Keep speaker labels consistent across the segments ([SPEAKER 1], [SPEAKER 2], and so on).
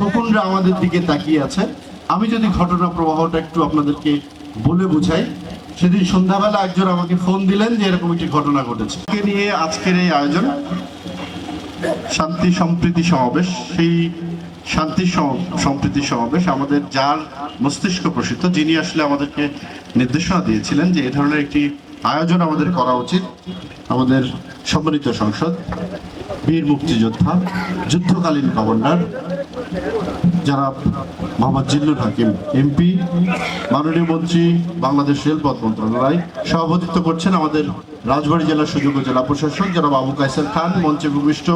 [SPEAKER 1] শকুনরা আমাদের দিকে তাকিয়ে আছে। আমি যদি ঘটনা প্রবাহটা একটু আপনাদেরকে বলে বুঝাই, সেদিন সন্ধ্যাবেলা একজন আমাকে ফোন দিলেন যে এরকম একটি ঘটনা ঘটেছে। নিয়ে আজকের এই আয়োজন, শান্তি সম্প্রীতি সমাবেশ। সেই শান্তি সম- সম্প্রীতি সমাবেশ আমাদের যার মস্তিষ্ক প্রসিদ্ধ, যিনি আসলে আমাদেরকে নির্দেশনা দিয়েছিলেন যে এ ধরনের একটি আয়োজন আমাদের করা উচিত। আমাদের সম্মানিত সংসদ, বীর মুক্তিযোদ্ধা, যুদ্ধকালীন গভর্নর যারা মোহাম্মদ জিল্লুর হাকিম এমপি, মাননীয় মন্ত্রী, বাংলাদেশ রেলপথ মন্ত্রণালয় সভাপতিত্ব করছেন আমাদের রাজবাড়ী জেলার সুযোগ্য জেলা প্রশাসক যারা বাবু কাইসার খান মঞ্চে ভূমিষ্ঠ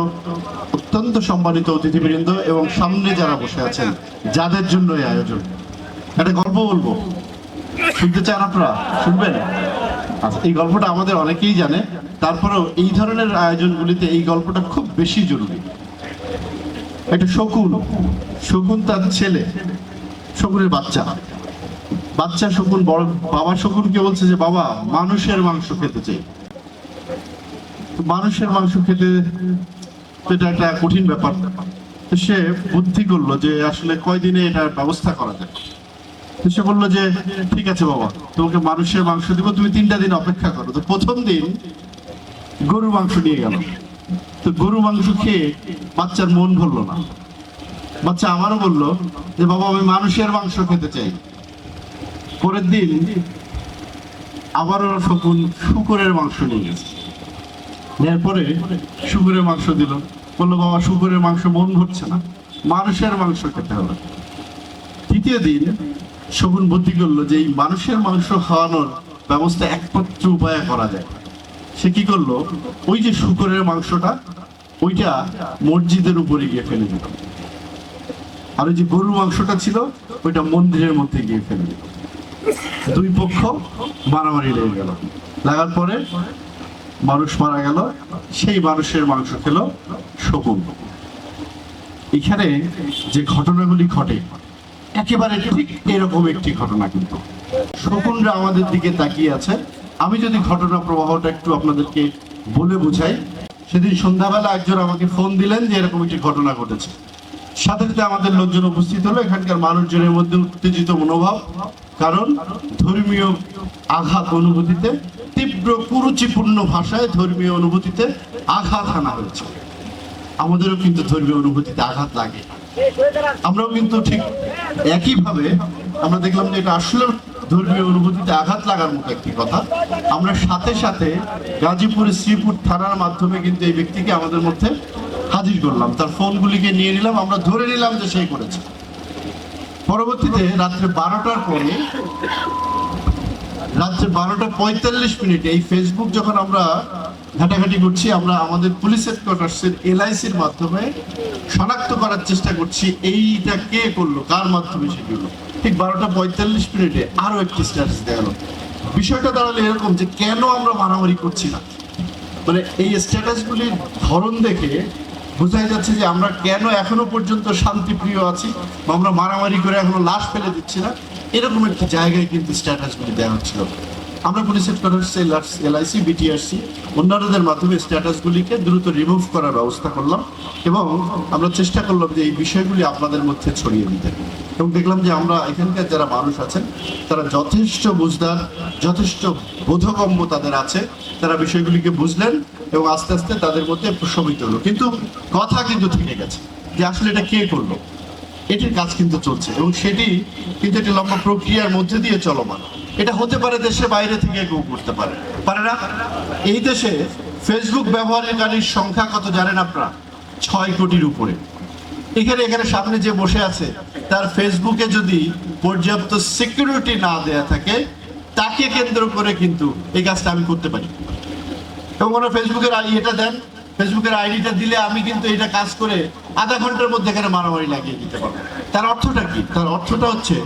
[SPEAKER 1] অত্যন্ত সম্মানিত অতিথিবৃন্দ এবং সামনে যারা বসে আছেন, যাদের জন্য এই আয়োজন। একটা গল্প বলব। শুনতে চান আপনারা? শুনবেন? আচ্ছা এই গল্পটা আমাদের অনেকেই জানে। তারপরেও এই ধরনের আয়োজনগুলিতে এই গল্পটা খুব বেশি জরুরি। একটা শকুন শকুন তার ছেলে, শকুনের বাচ্চা। বাচ্চা শকুন, বড়, বাবা শকুনকে বলছে যে, বাবা, মানুষের মাংস খেতে চাই। মানুষের মাংস খেতে, এটা একটা কঠিন ব্যাপার। সে বুদ্ধি করল যে, আসলে কয়দিনে এটার ব্যবস্থা করা যায়। সে বলল যে, ঠিক আছে বাবা, তোমাকে মানুষের মাংস দিব, তুমি তিনটা দিন অপেক্ষা করো। তো প্রথম দিন গরুর মাংস নিয়ে গেল। তো গরু মাংস খেয়ে বাচ্চার মন ভরলো না। বাচ্চা আমারও বলল যে, বাবা, আমি মানুষের মাংস খেতে চাই। পরের দিন আবারও শকুন শুকুরের মাংস নিয়ে গেছে। নেওয়ার পরে শুকুরের মাংস দিল। বলল, বাবা, শুকুরের মাংস মন ভরছে না। মানুষের মাংস খেতে হবে। তৃতীয় দিন শকুন বুদ্ধি করল যে, এই মানুষের মাংস খাওয়ানোর ব্যবস্থা একমাত্র উপায়ে করা যায়। সে কি করল? ওই যে শুকরের মাংসটা, ওইটা মসজিদের উপরে গিয়ে ফেলে দিল। আর ওই যে গরুর মাংসটা ছিল, ওইটা মন্দিরের মধ্যে গিয়ে ফেলে দিল। দুই পক্ষ মারামারি লেগে গেল। লাগার পরে মানুষ মারা গেল, সেই মানুষের মাংস খেলো শকুন। এখানে যে ঘটনাগুলি ঘটে, একেবারে ঠিক এরকম একটি ঘটনা কিন্তু। শকুনরা আমাদের দিকে তাকিয়ে আছে। আমি যদি ঘটনা প্রবাহটা একটু আপনাদেরকে বলে বুঝাই, সেদিন সন্ধ্যাবেলা একজন আমাকে ফোন দিলেন যে এরকম একটি ঘটনা ঘটেছে। সাথে সাথে আমাদের লোকজন উপস্থিত হলো, এখানকার মানুষজনের মধ্যে উত্তেজিত মনোভাব, কারণ ধর্মীয় আঘাত অনুভূতিতে, তীব্র কুরুচিপূর্ণ ভাষায় ধর্মীয় অনুভূতিতে আঘাত আনা হয়েছে। আমাদেরও কিন্তু ধর্মীয় অনুভূতিতে আঘাত লাগে। আমরাও কিন্তু ঠিক একইভাবে আমরা দেখলাম যে এটা আসলে ধর্মীয় অনুভূতিতে আঘাত লাগার মতো একটি কথা। আমরা সাথে সাথে গাজীপুর শ্রীপুর থানার মাধ্যমে কিন্তু এই ব্যক্তিকে আমাদের মধ্যে হাজির করলাম। তার ফোনগুলিকে নিয়ে নিলাম, আমরা ধরে নিলাম যে সেই করেছে। পরবর্তীতে রাত্রে বারোটার পরে, রাত্রে বারোটা পঁয়তাল্লিশ মিনিটে এই ফেসবুক যখন আমরা ঘাটাঘাটি করছি, আমরা আমাদের পুলিশ হেডকোয়ার্টার্সের এলআইসির মাধ্যমে শনাক্ত করার চেষ্টা করছি, এইটা কে করল, কার মাধ্যমে সেগুলো ঠিক বারোটা পঁয়তাল্লিশ মিনিটে আরও একটি স্ট্যাটাস দেওয়া হলো। বিষয়টা দাঁড়াল এরকম যে কেন আমরা মারামারি করছি না? মানে এই স্ট্যাটাসগুলির ধরন দেখে বোঝাই যাচ্ছে যে আমরা কেন এখনও পর্যন্ত শান্তিপ্রিয় আছি বা আমরা মারামারি করে এখনও লাশ ফেলে দিচ্ছি না? এরকম একটি জায়গায় কিন্তু স্ট্যাটাসগুলি দেওয়া হচ্ছিল। আমরা পুলিশ হেডকোয়ার্টার্স এলআইসি, বিটিআরসি, অন্যান্যদের মাধ্যমে স্ট্যাটাসগুলিকে দ্রুত রিমুভ করার ব্যবস্থা করলাম এবং আমরা চেষ্টা করলাম যে এই বিষয়গুলি আপনাদের মধ্যে ছড়িয়ে দিতে। এবং দেখলাম যে আমরা এখানকার যারা মানুষ আছেন, তারা যথেষ্ট বুঝদার, যথেষ্ট বোধগম্য তাদের আছে। তারা বিষয়গুলিকে বুঝলেন এবং আস্তে আস্তে তাদের মধ্যে প্রশমিত হলো। কিন্তু কথা কিন্তু থেকে গেছে যে আসলে এটা কে করল? এটির কাজ কিন্তু চলছে এবং সেটি কিন্তু একটি লম্বা প্রক্রিয়ার মধ্যে দিয়ে চলমান। এটা হতে পারে দেশে বাইরে থেকে কেউ করতে পারে। পারে না? এই দেশে ফেসবুক ব্যবহারকারীর সংখ্যা কত জানেন আপনারা? ছয় কোটির উপরে। এখানে এখানে সামনে যে বসে আছে তার ফেসবুকে যদি পর্যাপ্ত সিকিউরিটি না দেয়া থাকে, তাকে কেন্দ্র করে কিন্তু এই কাজটা আমি করতে পারি। এবং ওনার ফেসবুকের এটা দেন, ফেসবুকের আইডিটা দিলে আমি কিন্তু এটা কাজ করে আধা ঘণ্টার মধ্যে এখানে মারামারি লাগিয়ে দিতে পারব। তার অর্থটা কি? তার অর্থটা হচ্ছে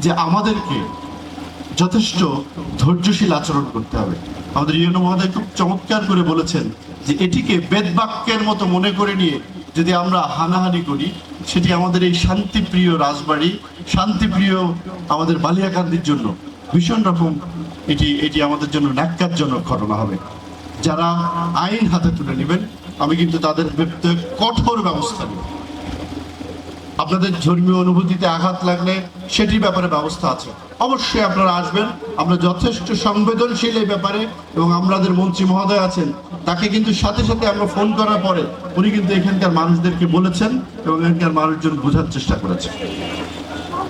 [SPEAKER 1] যে আমাদেরকে যথেষ্ট ধৈর্যশীল আচরণ করতে হবে। আমাদের ইউনো মহোদয় খুব চমৎকার করে বলেছেন যে এটিকে বেদবাক্যের মতো মনে করে নিয়ে যদি আমরা হানাহানি করি, সেটি আমাদের এই শান্তিপ্রিয় রাজবাড়ি, শান্তিপ্রিয় আমাদের বালিয়াকান্দির জন্য ভীষণ রকম এটি এটি আমাদের জন্য ন্যাক্কারজনক ঘটনা হবে। যারা আইন হাতে তুলে নেবেন, আমি কিন্তু তাদের বিরুদ্ধে কঠোর ব্যবস্থা নেব। আপনাদের ধর্মীয় অনুভূতিতে আঘাত লাগলে সেটির ব্যাপারে ব্যবস্থা আছে। অবশ্যই আপনারা আসবেন। আমরা যথেষ্ট সংবেদনশীল এই ব্যাপারে এবং আমাদের মন্ত্রী মহোদয় আছেন। তাকে কিন্তু সাথে সাথে আমরা ফোন করার পরে উনি কিন্তু এখানকার মানুষদেরকে বলেছেন এবং এখানকার মানুষজন বোঝার চেষ্টা করেছেন।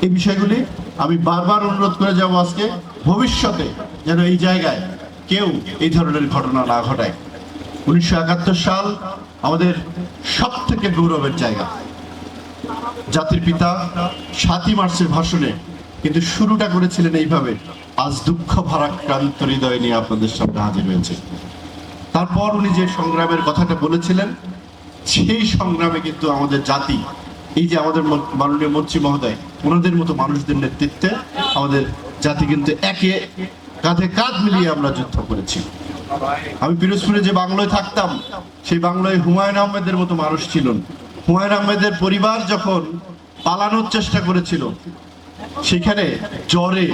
[SPEAKER 1] এই বিষয়গুলি আমি বারবার অনুরোধ করে যাব আজকে। ভবিষ্যতে যেন এই জায়গায় কেউ এই ধরনের ঘটনা না ঘটায়। উনিশশো একাত্তর সাল আমাদের সব থেকে গৌরবের জায়গা। জাতির পিতা সাতই মার্চের ভাষণে কিন্তু শুরুটা করেছিলেন এইভাবে। আজ দুঃখ ভারাক্রান্ত হৃদয় নিয়ে আপনাদের সামনে হাজির হয়েছে। তারপর উনি যে সংগ্রামের কথাটা বলেছিলেন, সেই সংগ্রামে কিন্তু আমাদের জাতি, এই যে আমাদের মাননীয় মন্ত্রী মহোদয়, ওনাদের মতো মানুষদের নেতৃত্বে আমাদের জাতি কিন্তু একে কাঁধে কাঁধ মিলিয়ে আমরা যুদ্ধ করেছি। আমি পিরোজপুরে যে বাংলায় থাকতাম, সেই বাংলায় হুমায়ুন আহমেদের মতো মানুষ ছিলেন হুমায়ুন আহমেদের পরিবার যখন পালানোর চেষ্টা করেছিল সেখানে জ্বরে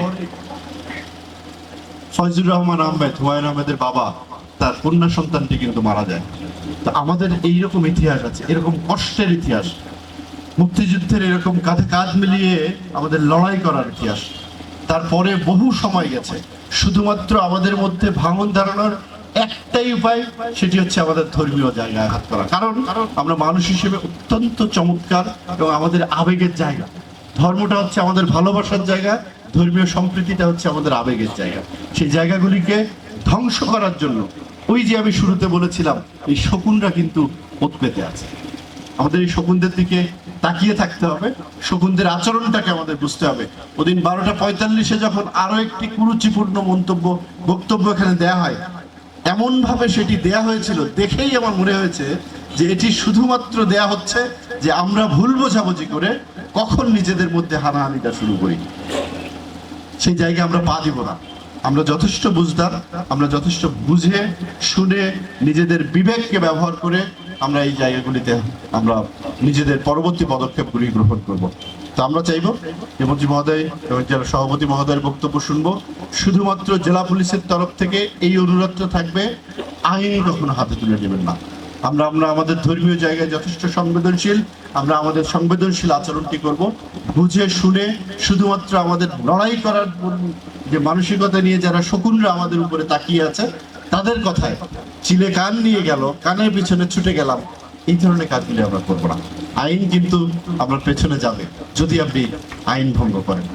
[SPEAKER 1] ফয়জুর রহমান আহমেদ, হুমায়ুন আহমেদের বাবা, তার কন্যা সন্তানটি কিন্তু মারা যায়। তো আমাদের এইরকম ইতিহাস আছে, এরকম কষ্টের ইতিহাস। মুক্তিযুদ্ধের এরকম কাঁধে কাঁধ মিলিয়ে আমাদের লড়াই করার ইতিহাস। তারপরে বহু সময় গেছে, শুধুমাত্র আমাদের মধ্যে ভাঙন দাঁড়ানোর একটাই উপায়, সেটি হচ্ছে আমাদের ধর্মীয় জায়গায় আঘাত করা। কারণ আমরা মানুষ হিসেবে অত্যন্ত চমৎকার এবং আমাদের আবেগের জায়গা। ধর্মটা হচ্ছে আমাদের ভালোবাসার জায়গা, ধর্মীয় সম্প্রীতিটা হচ্ছে আমাদের আবেগের জায়গা। সেই জায়গাগুলিকে ধ্বংস করার জন্য ওই যে আমি শুরুতে বলেছিলাম, এই শকুনরা কিন্তু ওত পেতে আছে। আমাদের এই শকুনদের দিকে তাকিয়ে থাকতে হবে, শকুনদের আচরণটাকে আমাদের বুঝতে হবে। ওদিন বারোটা পঁয়তাল্লিশে যখন আরও একটি কুরুচিপূর্ণ মন্তব্য, বক্তব্য এখানে দেয়া হয় এমন ভাবে সেটি দেয়া হয়েছিল, দেখেই আমার মনে হয়েছে যে এটি শুধুমাত্র দেয়া হচ্ছে যে আমরা ভুল বোঝাবুঝি করে কখন নিজেদের মধ্যে হানাহানিটা শুরু করি? সেই জায়গায় আমরা পা দিব না। আমরা যথেষ্ট বুঝদার, আমরা যথেষ্ট বুঝে, শুনে নিজেদের বিবেককে ব্যবহার করে আমরা এই জায়গাগুলিতে আমরা নিজেদের পরবর্তী পদক্ষেপগুলি গ্রহণ করব। তো আমরা চাইব মন্ত্রী মহোদয় এবং জেলা সভাপতি মহোদয়ের বক্তব্য শুনব। শুধুমাত্র জেলা পুলিশের তরফ থেকে এই অনুরোধটা থাকবে, আইন কখনো হাতে তুলে নেবেন না। আমরা আমরা আমাদের ধর্মীয় জায়গায় যথেষ্ট সংবেদনশীল, আমরা আমাদের সংবেদনশীল আচরণটি করব। বুঝে শুনে শুধুমাত্র আমাদের লড়াই করার যে মানসিকতা নিয়ে যারা শকুনরা আমাদের উপরে তাকিয়ে আছে, তাদের কথায় চিলে কান নিয়ে গেল, কানের পিছনে ছুটে গেলাম। এই ধরনের কাজগুলি আমরা করব না। আইন কিন্তু আপনার পেছনে যাবে, যদি আপনি আইন ভঙ্গ করেন।